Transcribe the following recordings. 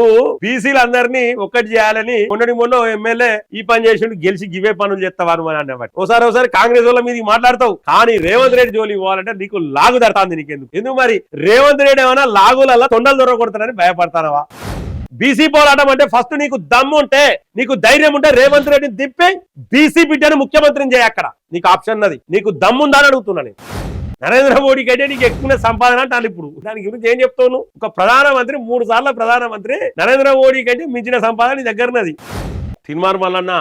నువ్వు బీసీలందరినీ ఒక్కటి చేయాలని మొన్నటి మొన్న ఎమ్మెల్యే ఈ పని చేసిండు గెలిచి గివే పనులు చేస్తావాను అని అన్నమాట ఒకసారి ఒకసారి కాంగ్రెస్ వాళ్ళ మీద మాట్లాడతావు. కానీ రేవంత్ రెడ్డి జోలి ఇవ్వాలంటే నీకు లాగు దడతాంది నీకెందుకు? ఎందుకు మరి? రేవంత్ రెడ్డి ఏమైనా లాగులల్లా తొండలు దొరకొడతానని భయపడతానవా? బీసీ పోరాటం అంటే ఫస్ట్ నీకు దమ్ము ఉంటే నీకు ధైర్యం ఉంటే రేవంత్ రెడ్డిని తిప్పి బీసీ బిడ్డను ముఖ్యమంత్రిని చేయ అక్కడ. నీకు ఆప్షన్ ఉన్నది. నీకు దమ్ముందా అని అడుగుతున్నా నేను. నరేంద్ర మోడీ కంటే నీకు ఎక్కువ సంపాదన అంటాను ఇప్పుడు. దాని గురించి ఏం చెప్తాను ఒక ప్రధానమంత్రి మూడు సార్లు ప్రధానమంత్రి నరేంద్ర మోడీ కంటే మించిన సంపాదన నీ దగ్గరనది తిన్మార్ మల్లన్న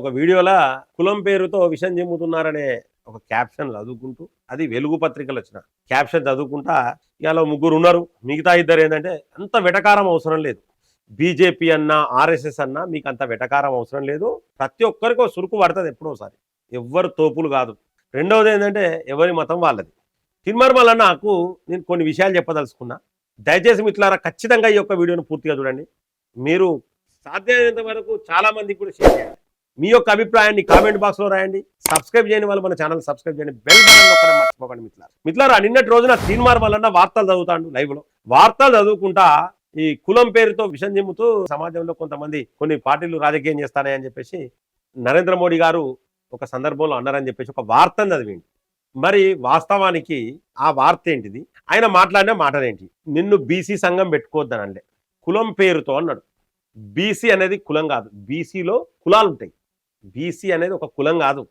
ఒక వీడియోలా కులం పేరుతో విషం చెమ్ముతున్నారనే ఒక క్యాప్షన్ చదువుకుంటూ అది వెలుగు పత్రికలు వచ్చిన క్యాప్షన్ చదువుకుంటా ఇలా ముగ్గురు ఉన్నారు. మిగతా ఇద్దరు ఏంటంటే అంత వెటకారం అవసరం లేదు. బీజేపీ అన్నా ఆర్ఎస్ఎస్ అన్నా మీకు అంత వెటకారం అవసరం లేదు. ప్రతి ఒక్కరికి ఒక సురుకు పడుతుంది ఎప్పుడోసారి. ఎవ్వరు తోపులు కాదు. రెండవది ఏంటంటే ఎవరి మతం వాళ్ళది. తిన్మర్మల నాకు నేను కొన్ని విషయాలు చెప్పదలుచుకున్నా. దయచేసి మిట్లారా ఖచ్చితంగా ఈ యొక్క వీడియోను పూర్తిగా చూడండి. మీరు సాధ్యమైనంత వరకు చాలామందికి కూడా షేర్ చేయండి. మీ యొక్క అభిప్రాయాన్ని కామెంట్ బాక్స్లో రాయండి. సబ్స్క్రైబ్ చేయని వాళ్ళు మన ఛానల్ సబ్స్క్రైబ్ చేయండి. బెల్ బటన్ నొక్కడం మర్చిపోకండి మిత్రులారా. మిత్రులారా నిన్నటి రోజున తీన్మార్ వలన వార్తలు చదువుతాడు లైవ్లో. వార్తలు చదువుకుంటా ఈ కులం పేరుతో విషం చెమ్ముతూ సమాజంలో కొంతమంది కొన్ని పార్టీలు రాజకీయం చేస్తానని చెప్పేసి నరేంద్ర మోడీ గారు ఒక సందర్భంలో అన్నారని చెప్పేసి ఒక వార్తను చదివింది మరి వాస్తవానికి ఆ వార్త ఏంటిది? ఆయన మాట్లాడిన మాటలేంటి? నిన్ను బీసీ సంఘం పెట్టుకోవద్దని అంటే కులం పేరుతో అన్నాడు. బీసీ అనేది కులం కాదు. బీసీలో కులాలు ఉంటాయి. బీసీ అనేది ఒక కులం కాదు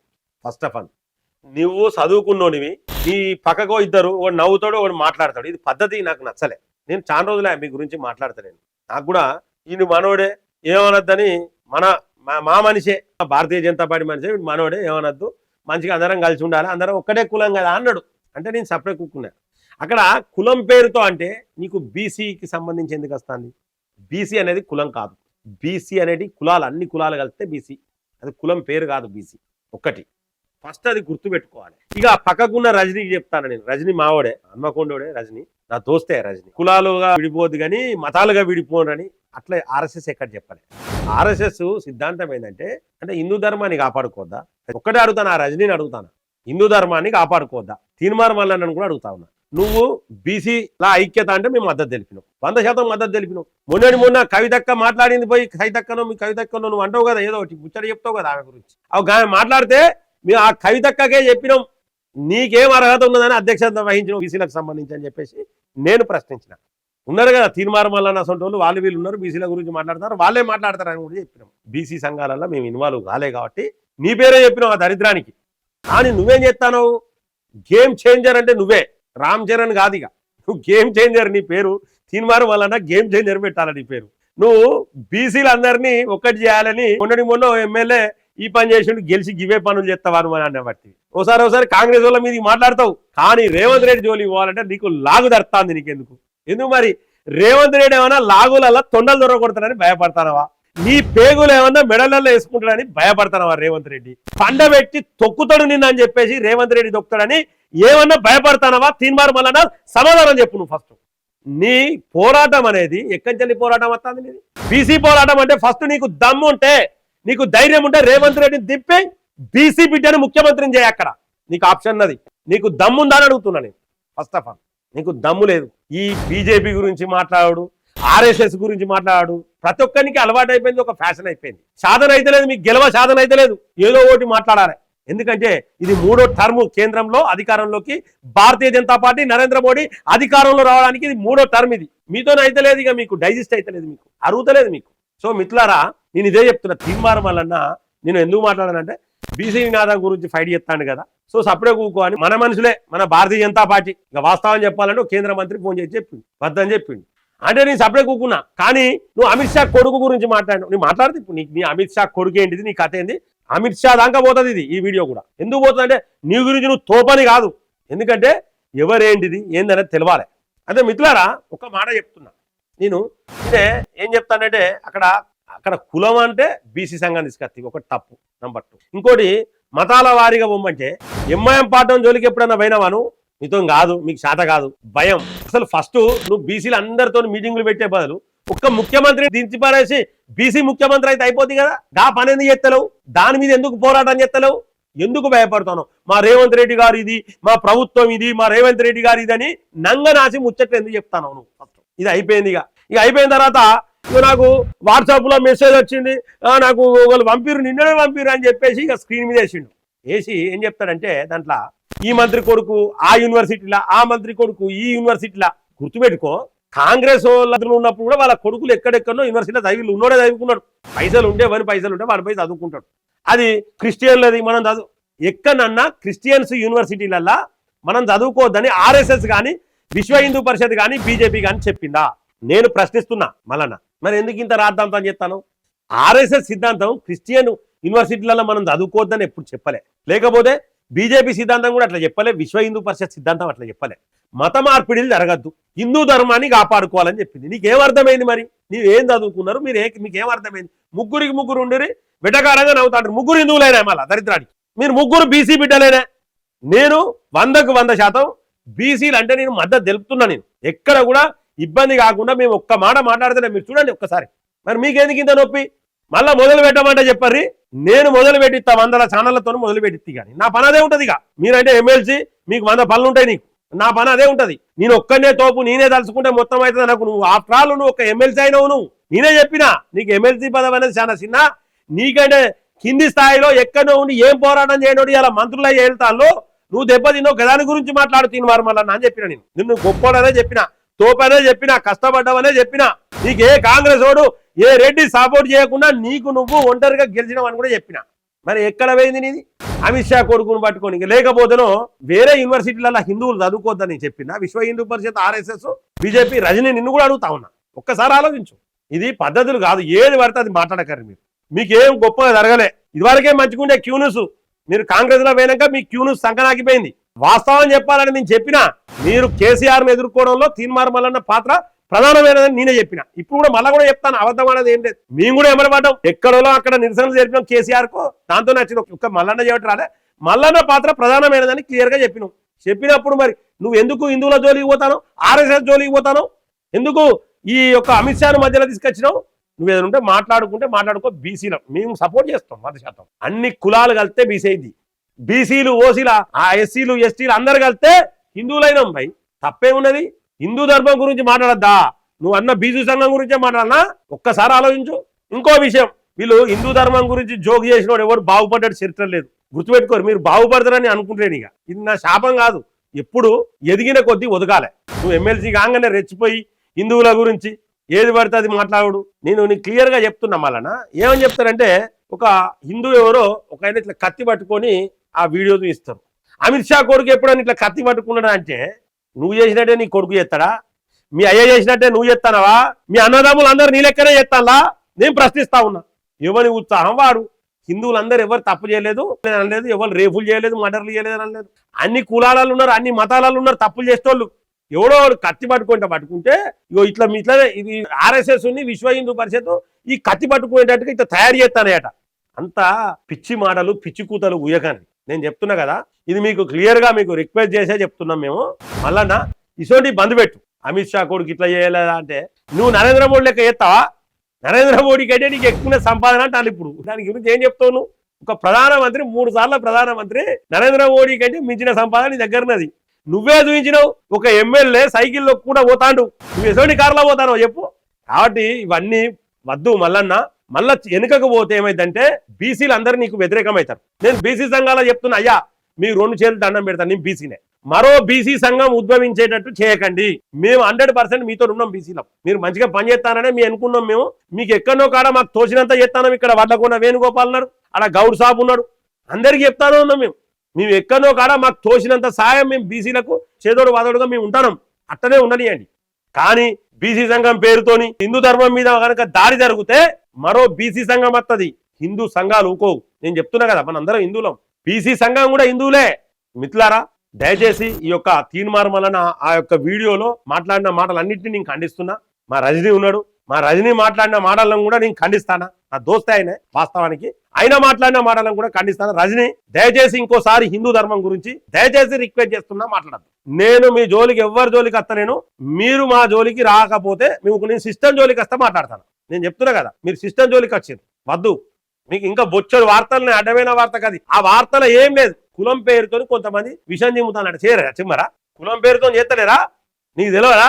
ఫస్ట్ ఆఫ్ ఆల్. నువ్వు చదువుకున్నోనివి నీ పక్కకో ఇద్దరు వాడు నవ్వుతాడు వాడు మాట్లాడతాడు. ఇది పద్ధతి నాకు నచ్చలే. నేను చాలా రోజులే మీ గురించి మాట్లాడతాను నాకు కూడా ఈయన మనోడే ఏమనొద్దని మన మా- మా మనిషే. భారతీయ జనతా పార్టీ మనిషే మనోడే ఏమనొద్దు. మంచిగా అందరం కలిసి ఉండాలి? అందరం ఒక్కటే కులం కదా అన్నాడు. అంటే నేను సపరేట్ కుక్కున్నా అక్కడ కులం పేరుతో అంటే నీకు బీసీకి సంబంధించి ఎందుకు వస్తుంది? బీసీ అనేది కులం కాదు. బీసీ అనేది కులాలు అన్ని కులాలు కలిస్తే బీసీ. అది కులం పేరు కాదు బీసీ. ఒక్కటి ఫస్ట్ అది గుర్తుపెట్టుకోవాలి. ఇక పక్కకున్న రజనీకి చెప్తాను నేను. రజనీ మావోడే హన్మకొండోడే రజనీ. నా దోస్తే రజనీ. కులాలుగా విడిపోదు కానీ మతాలుగా విడిపోనని అట్లా ఆర్ఎస్ఎస్ ఎక్కడ చెప్పలే. ఆర్ఎస్ఎస్ సిద్ధాంతం ఏంటంటే అంటే హిందూ ధర్మాన్ని కాపాడుకోవద్దా? ఒక్కటే అడుగుతాను? ఆ రజనీని అడుగుతాను? హిందూ ధర్మాన్ని కాపాడుకోవద్దా? తీర్మానం మల్లన్నను కూడా అడుగుతా ఉన్నా. నువ్వు బీసీలా ఐక్యత అంటే మేము మద్దతు తెలిపినావు వంద శాతం మద్దతు తెలిపినావు మొన్నటి మొన్న కవితక్క మాట్లాడింది పోయి కవితక్కనో మీ కవితక్కనో నువ్వు అంటావు కదా ఏదో ఒకటి ముచ్చట చెప్తావు కదా ఆమె గురించి. అవి మాట్లాడితే మేము ఆ కవితక్కకే చెప్పినాం. నీకేం అర్హత ఉన్నదని అధ్యక్షత వహించిన బీసీలకు సంబంధించి అని చెప్పేసి నేను ప్రశ్నించిన. ఉన్నారు కదా తీర్మానం వల్ల అసలు వాళ్ళు వాళ్ళు వీళ్ళు ఉన్నారు బీసీల గురించి మాట్లాడతారు వాళ్ళే అని కూడా చెప్పినాం. బీసీ సంఘాలలో మేము ఇన్వాల్వ్ కాలే కాబట్టి నీ పేరే చెప్పినావు ఆ దరిద్రానికి. కానీ నువ్వేం చేస్తావు గేమ్ చేంజర్ అంటే నువ్వే. రామ్ చరణ్ కాదు ఇక. నువ్వు గేమ్ చేంజర్ నీ పేరు తీర్మానం వలన గేమ్ చేంజర్ పెట్టాలని నీ పేరు. నువ్వు బీసీలందరినీ ఒక్కటి చేయాలని మొన్నటి మొన్న ఎమ్మెల్యే ఈ పని చేసిండు గెలిచి గివే పనులు చేస్తావారు అని అన్నబట్టి ఒకసారి ఒకసారి కాంగ్రెస్ వాళ్ళ మీద మాట్లాడతావు. కానీ రేవంత్ రెడ్డి జోలి ఇవ్వాలంటే నీకు లాగు దర్తాంది నీకెందుకు? ఎందుకు మరి? రేవంత్ రెడ్డి ఏమైనా లాగులలో తొండలు దొరకొడతానని భయపడతానవా? నీ పేగులు ఏమన్నా మెడలలో వేసుకుంటాడని భయపడతానవా రేవంత్ రెడ్డి? పండబెట్టి తొక్కుతాడు నిన్ను అని చెప్పేసి రేవంత్ రెడ్డి తొక్కుతాడని ఏమన్నా భయపడతానవా? తీన్మారు మల్లన సమాధానం చెప్పు నువ్వు ఫస్ట్. నీ పోరాటం అనేది ఎక్కడి నుంచి పోరాటం వస్తుంది నీది. బీసీ పోరాటం అంటే ఫస్ట్ నీకు దమ్ము ఉంటే నీకు ధైర్యం ఉంటే రేవంత్ రెడ్డిని తిప్పి బీసీ బిడ్డను ముఖ్యమంత్రిని చేయ అక్కడ. నీకు ఆప్షన్ ఉన్నది. నీకు దమ్ముందా అని అడుగుతున్నా నేను. ఫస్ట్ ఆఫ్ ఆల్ నీకు దమ్ము లేదు. ఈ బీజేపీ గురించి మాట్లాడు ఆర్ఎస్ఎస్ గురించి మాట్లాడు ప్రతి ఒక్కరికి అలవాటు అయిపోయింది ఒక ఫ్యాషన్ అయిపోయింది. సాధన అయితే లేదు మీకు గెలవ సాధన అయితే లేదు ఏదో ఒకటి మాట్లాడాలి. ఎందుకంటే ఇది మూడో టర్మ్ కేంద్రంలో అధికారంలోకి భారతీయ జనతా పార్టీ నరేంద్ర మోడీ అధికారంలో రావడానికి ఇది మూడో టర్మ్ ఇది. మీతోనే అయితే లేదు ఇక మీకు డైజెస్ట్ అయితే లేదు మీకు అరుగుతలేదు మీకు. సో మిత్రులారా నేను ఇదే చెప్తున్నా తీర్మానం వలన నేను ఎందుకు మాట్లాడానంటే బీసీ నినాదం గురించి ఫైట్ చేస్తాను కదా. సో సపరేట్ కూకో అని మన మనుషులే మన భారతీయ జనతా పార్టీ. ఇక వాస్తవం చెప్పాలంటే కేంద్ర మంత్రి ఫోన్ చేసి చెప్పింది వద్దని చెప్పిండు. అంటే నేను సపరేట్ కూకున్నా కానీ నువ్వు అమిత్ షా కొడుకు గురించి మాట్లాడు నేను మాట్లాడితే ఇప్పుడు నీకు నీ అమిత్ షా కొడుకు ఏంటిది నీ కథ ఏంది? అమిత్ షా దాకా పోతుంది ఇది ఈ వీడియో కూడా. ఎందుకు పోతుంది అంటే నీ గురించి నువ్వు తోపని కాదు. ఎందుకంటే ఎవరేంటిది ఏందనేది తెలవాలి. అదే మిత్రులారా ఒక మాట చెప్తున్నా. నేను ఇదే ఏం చెప్తానంటే అక్కడ అక్కడ కులం అంటే బీసీ సంఘం తీసుకొచ్చి ఒకటి తప్పు నంబర్ టూ ఇంకోటి మతాల వారిగా బొమ్మంటే ఎంఐఎం పాఠం జోలికి ఎప్పుడన్నా పోయినావాను నీతో కాదు మీకు శాత కాదు భయం. అసలు ఫస్ట్ నువ్వు బీసీలు అందరితో మీటింగులు పెట్టే బదులు ఒక్క ముఖ్యమంత్రి దించి పారేసి బీసీ ముఖ్యమంత్రి అయితే అయిపోతుంది కదా? దా పని ఎందుకు చేస్తలేవు? దాని మీద ఎందుకు పోరాటం చేస్తలేవు? ఎందుకు భయపడుతున్నావు? మా రేవంత్ రెడ్డి గారు ఇది మా ప్రభుత్వం ఇది మా రేవంత్ రెడ్డి గారు ఇది అని నంగనాసి ముచ్చట్లు ఎందుకు చెప్తాను నువ్వు? ఇది అయిపోయింది ఇక. ఇక అయిపోయిన తర్వాత నాకు వాట్సాప్లో మెసేజ్ వచ్చింది. ఆ, నాకు వాళ్ళు పంపిరు నిన్ననే పంపిరు అని చెప్పేసి ఇక స్క్రీన్ మీద వేసిండు. వేసి ఏం చెప్తాడంటే దాంట్లో ఈ మంత్రి కొడుకు ఆ యూనివర్సిటీలా ఆ మంత్రి కొడుకు ఈ యూనివర్సిటీలా గుర్తుపెట్టుకో. కాంగ్రెస్ వాళ్ళు ఉన్నప్పుడు కూడా వాళ్ళ కొడుకులు ఎక్కడెక్కడో యూనివర్సిటీలో చదివి ఉన్నోడే చదువుకున్నాడు. పైసలు ఉండే వారి పైసలు ఉంటే వాడిపై చదువుకుంటాడు. అది క్రిస్టియన్లది మనం చదువు ఎక్కడన్నా క్రిస్టియన్స్ యూనివర్సిటీలల్లా మనం చదువుకోవద్దని ఆర్ఎస్ఎస్ కానీ విశ్వ హిందూ పరిషత్ కానీ బీజేపీ కానీ చెప్పిందా? నేను ప్రశ్నిస్తున్నా మళ్ళా మరి ఎందుకు ఇంత రాద్దాంతం చెప్తాను ఆర్ఎస్ఎస్ సిద్ధాంతం క్రిస్టియన్ యూనివర్సిటీలలో మనం చదువుకోవద్దని ఎప్పుడు చెప్పలే. లేకపోతే బీజేపీ సిద్ధాంతం కూడా అట్లా చెప్పలే విశ్వ హిందూ పరిషత్ సిద్ధాంతం అట్లా చెప్పలే. మత మార్పిడిలు జరగద్దు. హిందూ ధర్మాన్ని కాపాడుకోవాలని చెప్పింది. నీకేం అర్థమైంది మరి? నీవు ఏం చదువుకున్నారు? మీరు ఏ మీకేం అర్థమైంది ముగ్గురికి ముగ్గురు ఉండి వెటకారంగా నవ్వుతాడు ముగ్గురు హిందువులైనా మళ్ళా దరిద్రానికి. మీరు ముగ్గురు బీసీ బిడ్డలేనా. నేను వందకు వంద శాతం బీసీలు అంటే నేను మద్దతు తెలుపుతున్నా నేను. ఎక్కడ కూడా ఇబ్బంది కాకుండా మేము ఒక్క మాట మాట్లాడితే మీరు చూడండి ఒక్కసారి. మరి మీకెందుకు ఇంత నొప్పి? మళ్ళీ మొదలు పెట్టమంటే చెప్పర్రి? నేను మొదలు పెట్టిస్తా వందల ఛానళ్ళతో మొదలు పెట్టిస్తా కానీ నా పని అదే ఉంటది ఇక. మీరంటే ఎమ్మెల్సీ మీకు వంద పనులు ఉంటాయి నీకు. నా పని అదే ఉంటది. నేను ఒక్కనే తోపు నేనే తలుచుకుంటే మొత్తం అవుతుంది నాకు నువ్వు. ఆఫ్టర్ ఆల్ నువ్వు ఒక ఎమ్మెల్సీ అయినావు నువ్వు. నేనే చెప్పినా నీకు ఎమ్మెల్సీ పదవి అనేది చాలా చిన్న. నీకంటే కింది స్థాయిలో ఎక్కడో ఉండి ఏం పోరాటం చేయనోడు ఇలా మంత్రులు అయ్యి వెళ్తాను నువ్వు దెబ్బతిన్నావు గదాని గురించి మాట్లాడుతున్న వారు మళ్ళీ అని చెప్పిన నేను. నిన్ను గొప్పోడనే చెప్పిన. తోపనే చెప్పినా కష్టపడ్డామనే చెప్పిన నీకు ఏ కాంగ్రెస్ వాడు ఏ రెడ్డి సపోర్ట్ చేయకుండా నీకు నువ్వు ఒంటరిగా గెలిచినావని కూడా చెప్పిన. మరి ఎక్కడ పోయింది నీది? అమిత్ షా కొడుకును పట్టుకొని. ఇంక లేకపోతేనో వేరే యూనివర్సిటీలలో హిందువులు చదువుకోవద్దని చెప్పిన. విశ్వ హిందూ పరిషత్ ఆర్ఎస్ఎస్ బీజేపీ రజని నిన్ను కూడా అడుగుతా ఉన్నా. ఒక్కసారి ఆలోచించు. ఇది పద్ధతులు కాదు. ఏది పడితే అది మాట్లాడకరు మీరు. మీకేం గొప్పగా జరగలే. ఇదివరకే మంచిగుండే క్యూనుసు. మీరు కాంగ్రెస్లో పోయినాక మీ క్యూనూస్ సంకనాకిపోయింది. వాస్తవం చెప్పాలని నేను చెప్పినా మీరు కేసీఆర్ను ఎదుర్కోవడంలో తీన్మార్ మల్లన్న పాత్ర ప్రధానమైనదని నేనే చెప్పిన. ఇప్పుడు కూడా మళ్ళా కూడా చెప్తాను అబద్ధం అనేది ఏం లేదు. మేము కూడా ఎమరపడ్డాం ఎక్కడో అక్కడ నిరసనలు జరిపినాం కేసీఆర్కు దాంతో నచ్చిన ఒక్క మల్లన్న చేయటం రాలే. మల్లన్న పాత్ర ప్రధానమైనదని క్లియర్గా చెప్పినాం. చెప్పినప్పుడు మరి నువ్వు ఎందుకు హిందువుల జోలికి పోతాను ఆర్ఎస్ఎస్ జోలికి పోతాను ఎందుకు ఈ యొక్క అమిత్ షాను మధ్యలో తీసుకొచ్చినావు? నువ్వు ఏదైనా ఉంటే మాట్లాడుకుంటే మాట్లాడుకో బీసీలో. మేము సపోర్ట్ చేస్తాం వంద శాతం. అన్ని కులాలు కలిస్తే బీసీ అయింది. బీసీలు ఓసీలు ఆ ఎస్సీలు ఎస్టీలు అందరు కలిస్తే హిందువులైనాం భయ్. తప్పే ఉన్నది. హిందూ ధర్మం గురించి మాట్లాడద్దా? నువ్వు అన్న బీసీ సంఘం గురించే మాట్లాడనా? ఒక్కసారి ఆలోచించు. ఇంకో విషయం వీళ్ళు హిందూ ధర్మం గురించి జోక్ చేసినోడు ఎవరు బాగుపడ్డాడు చరిత్ర లేదు. గుర్తుపెట్టుకోరు మీరు బాగుపడతారని అనుకుంటేను ఇక. ఇది నా శాపం కాదు. ఎప్పుడు ఎదిగిన కొద్దీ ఒదగాలే. నువ్వు ఎమ్మెల్సీ కాగానే రెచ్చిపోయి హిందువుల గురించి ఏది పడితే అది మాట్లాడు. నేను నీకు క్లియర్గా చెప్తున్నా మళ్ళా ఏమని చెప్తారంటే ఒక హిందూ ఎవరో ఒక ఆయన ఇట్లా కత్తి పట్టుకొని ఆ వీడియోని ఇస్తారు అమిత్ షా కొడుకు ఎప్పుడైనా ఇట్లా కత్తి పట్టుకున్నాడు అంటే నువ్వు చేసినట్టే నీ కొడుకు చేస్తాడా? మీ అయ్య చేసినట్టే నువ్వు చేస్తానవా? మీ అన్నదమ్ములు అందరు నీ లెక్కనే చేస్తాలా నేను ప్రశ్నిస్తా ఉన్నా. ఎవరి ఉత్సాహం వాడు? హిందువులందరూ ఎవరు తప్పు చేయలేదు నేను అనలేదు ఎవరు రేపులు చేయలేదు మర్డర్లు చేయలేదు అనలేదు. అన్ని కులాలలో ఉన్నారు అన్ని మతాలలో ఉన్నారు తప్పులు చేసేటోళ్ళు. ఎవడో కత్తి పట్టుకుంటే పట్టుకుంటే ఇగో ఇట్లా మీ ఇట్లా ఇది ఆర్ఎస్ఎస్ ఉంది విశ్వ హిందూ పరిషత్ ఈ కత్తి పట్టుకునేటట్టుగా ఇట్లా తయారు చేస్తానయట. అంతా పిచ్చి మాటలు పిచ్చి కూతలు ఉయ్యకండి నేను చెప్తున్నా కదా ఇది మీకు క్లియర్గా మీకు రిక్వెస్ట్ చేసే చెప్తున్నాం మేము. మళ్ళా ఇసోటి బంద్ పెట్టు. అమిత్ షా కొడుకు ఇట్లా చేయలేదా అంటే నువ్వు నరేంద్ర మోడీ లెక్క ఎత్తావా నరేంద్ర మోడీ కంటే నీకు ఎక్కువ సంపాదన అంటాను ఇప్పుడు. దాని గురించి ఏం చెప్తావు నువ్వు? ఒక ప్రధానమంత్రి మూడు సార్లు ప్రధానమంత్రి నరేంద్ర మోడీ కంటే మించిన సంపాదన నీ దగ్గర ఉన్నది నువ్వే చూపించినావు ఒక ఎమ్మెల్యే సైకిల్లో కూడా పోతాండు. నువ్వు ఎటువంటి కార్లో పోతానో చెప్పు. కాబట్టి ఇవన్నీ వద్దు మల్లన్న. మళ్ళా వెనుకకు పోతే ఏమైందంటే బీసీలు అందరూ నీకు వ్యతిరేకమవుతారు. నేను బీసీ సంఘాలు చెప్తున్నా అయ్యా మీరు రెండు చేతులు దండం పెడతాను నేను బీసీనే. మరో బీసీ సంఘం ఉద్భవించేటట్టు చేయకండి. మేము హండ్రెడ్ పర్సెంట్ మీతో ఉన్నాం బీసీలో. మీరు మంచిగా పని చేస్తాననే మేము అనుకున్నాం మేము. మీకు ఎక్కడో కాడ మాకు తోచినంత చేస్తాను ఇక్కడ వడ్లకొండ వేణుగోపాల్ ఉన్నారు అలా గౌడ్ సాబ్ ఉన్నాడు. అందరికీ చెప్తాను ఉన్నాం మేము. మేము ఎక్కడో కాడ మాకు తోచినంత సాయం మేము బీసీలకు చేదోడు వాదోడుగా మేము ఉంటాం అట్టనే ఉండనియండి. కానీ బీసీ సంఘం పేరుతోని హిందూ ధర్మం మీద కనుక దాడి జరిగితే మరో బీసీ సంఘం వస్తుంది హిందూ సంఘాలు ఊకోవు నేను చెప్తున్నా కదా మనందరం హిందువులం. బీసీ సంఘం కూడా హిందువులే. మిత్రులారా దయచేసి ఈ యొక్క తీన్మార్ ఆ యొక్క వీడియోలో మాట్లాడిన మాటలన్నింటినీ నేను ఖండిస్తున్నా. మా రజనీ ఉన్నాడు. మా రజనీ మాట్లాడిన మాటలను కూడా నేను ఖండిస్తానా? నా దోస్తే ఆయనే వాస్తవానికి. ఆయన మాట్లాడిన మాటలను కూడా ఖండిస్తాను. రజని దయచేసి ఇంకోసారి హిందూ ధర్మం గురించి దయచేసి రిక్వెస్ట్ చేస్తున్నా మాట్లాడద్దు. నేను మీ జోలికి ఎవరి జోలికి వస్తలేను. మీరు మా జోలికి రాకపోతే మీకు నేను సిస్టమ్ జోలికి వస్తే మాట్లాడతాను. నేను చెప్తున్నా కదా మీరు సిస్టమ్ జోలికి వచ్చింది. వద్దు. మీకు ఇంకా బొచ్చడు వార్తలనే అడ్డమైన వార్త కాదు. ఆ వార్తలో ఏం లేదు. కులం పేరుతో కొంతమంది విషయం చిమ్ముతానట చేయరా చిమ్మరా కులం పేరుతో చేస్తలేరా? నీకు తెలియదా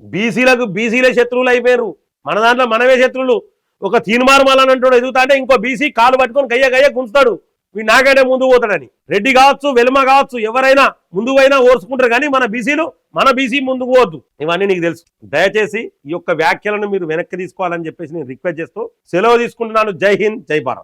బీసీలకు బీసీలే శత్రువులు అయిపోయారు మన దాంట్లో మనమే శత్రులు ఒక తీన్మార్మాలని అంటాడు ఎదుగుతా అంటే ఇంకో బీసీ కాలు పట్టుకొని గయ్య గయ్య గుంచుతాడు వీడు నాకంటే ముందు పోతాడని. రెడ్డి కావచ్చు వెలుమ కావచ్చు ఎవరైనా ముందు పోయినా ఓర్చుకుంటారు కానీ మన బీసీలు మన బీసీ ముందుకు పోవద్దు. ఇవన్నీ నీకు తెలుసు. దయచేసి ఈ యొక్క వ్యాఖ్యలను మీరు వెనక్కి తీసుకోవాలని చెప్పేసి నేను రిక్వెస్ట్ చేస్తూ సెలవు తీసుకుంటున్నాను. జై హింద్ జై భారత్.